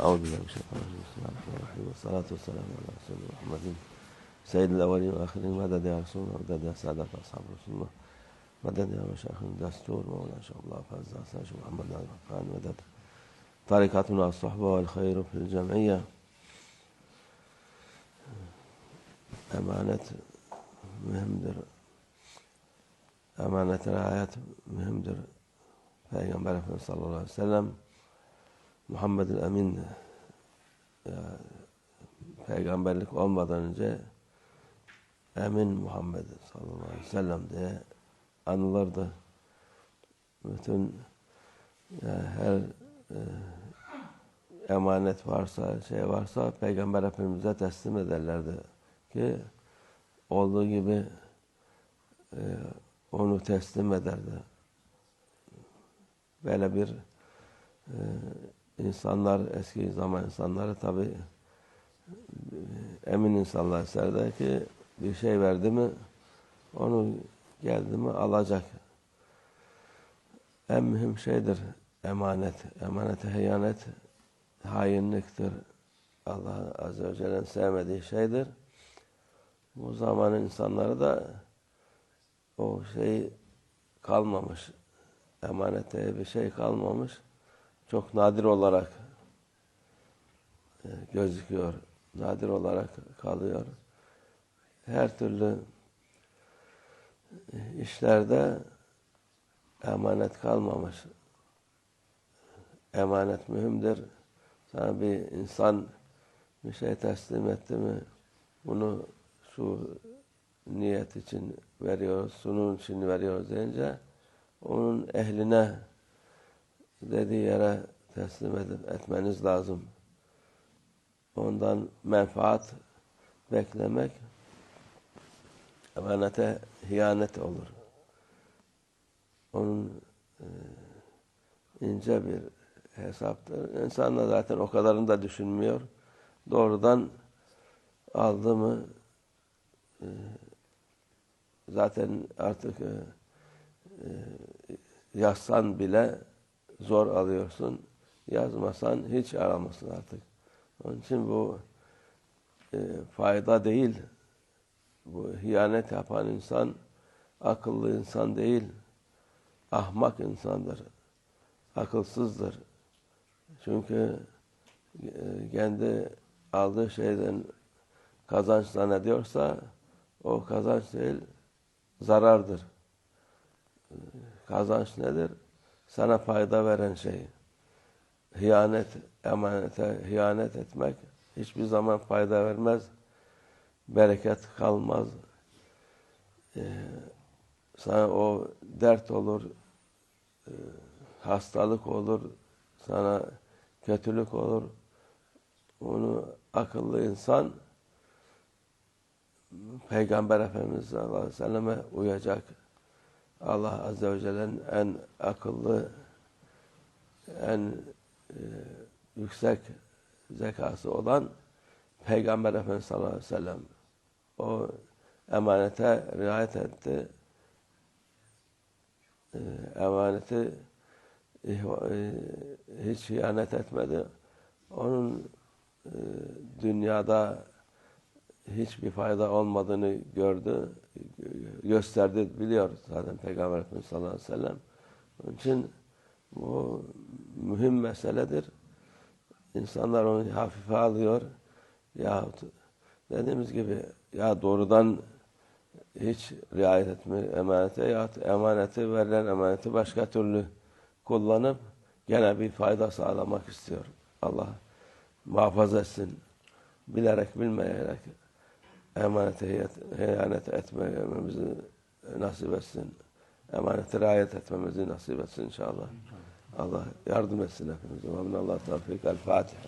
أعوذ بالله من الشيطان الرجيم. بسم الله الرحمن الرحيم. والصلاة والسلام على رسول الله محمد. سيد الأولين والآخرين. مدد يا رسول الله مدد يا سادة أصحاب رسول الله. مدد يا مشايخ الدستور مولانا شيخ الله. فاز شيخ محمد بن الرحمن مدد طريقتنا الصحبة والخير في الجمعية. emanet mühimdir. Emanet riayet mühimdir. Peygamber Efendimiz sallallahu aleyhi ve sellem Muhammed-i Emin ya, peygamberlik olmadan önce Emin Muhammed sallallahu aleyhi ve sellem diye anılırdı. Bütün ya, her e, emanet varsa, şey varsa Peygamber Efendimiz'e teslim ederlerdi ki olduğu gibi e, onu teslim ederdi. Böyle bir e, insanlar, eski zaman insanları tabi e, emin insanlar isterler ki bir şey verdi mi onu geldi mi alacak. En mühim şeydir emanet. Emanete hıyanet hainliktir. Allah Azze ve Celle'nin sevmediği şeydir. Bu zamanın insanları da o şey kalmamış. Emanete bir şey kalmamış. Çok nadir olarak e, gözüküyor. Nadir olarak kalıyor. Her türlü işlerde emanet kalmamış. Emanet mühimdir. Sana bir insan bir şey teslim etti mi bunu şu niyet için veriyoruz, sunun için veriyoruz deyince onun ehline dediği yere teslim edip etmeniz lazım. Ondan menfaat beklemek emanete hiyanet olur. Onun e, ince bir hesaptır. İnsan da zaten o kadarını da düşünmüyor. Doğrudan aldı mı e, zaten artık e, e, yazsan bile zor alıyorsun. Yazmasan hiç aramazsın artık. Onun için bu e, fayda değil. Bu hiyanet yapan insan akıllı insan değil. Ahmak insandır. Akılsızdır. Çünkü e, kendi aldığı şeyden kazanç zannediyorsa o kazanç değil, zarardır. Kazanç nedir? Sana fayda veren şey. Hiyanet, emanete hiyanet etmek hiçbir zaman fayda vermez. Bereket kalmaz. Ee, sana o dert olur, e, hastalık olur, sana kötülük olur. Onu akıllı insan Peygamber Efendimiz sallallahu aleyhi ve selleme uyacak. Allah Azze ve Celle'nin en akıllı, en e, yüksek zekası olan Peygamber Efendimiz sallallahu aleyhi ve sellem. O emanete riayet etti. E, emaneti e, hiç ihanet etmedi. Onun e, dünyada hiçbir fayda olmadığını gördü, gösterdi, biliyor zaten Peygamber Efendimiz sallallahu aleyhi ve sellem. Onun için bu mühim meseledir. İnsanlar onu hafife alıyor. Yahut dediğimiz gibi ya doğrudan hiç riayet etmiyor emanete yahut emaneti verilen emaneti başka türlü kullanıp gene bir fayda sağlamak istiyor. Allah muhafaza etsin. Bilerek bilmeyerek emanete hiyanet etmemizi nasip etsin. Emanete riayet etmemizi nasip etsin inşallah. Allah yardım etsin hepimize. Allah tevfik. El Fatiha.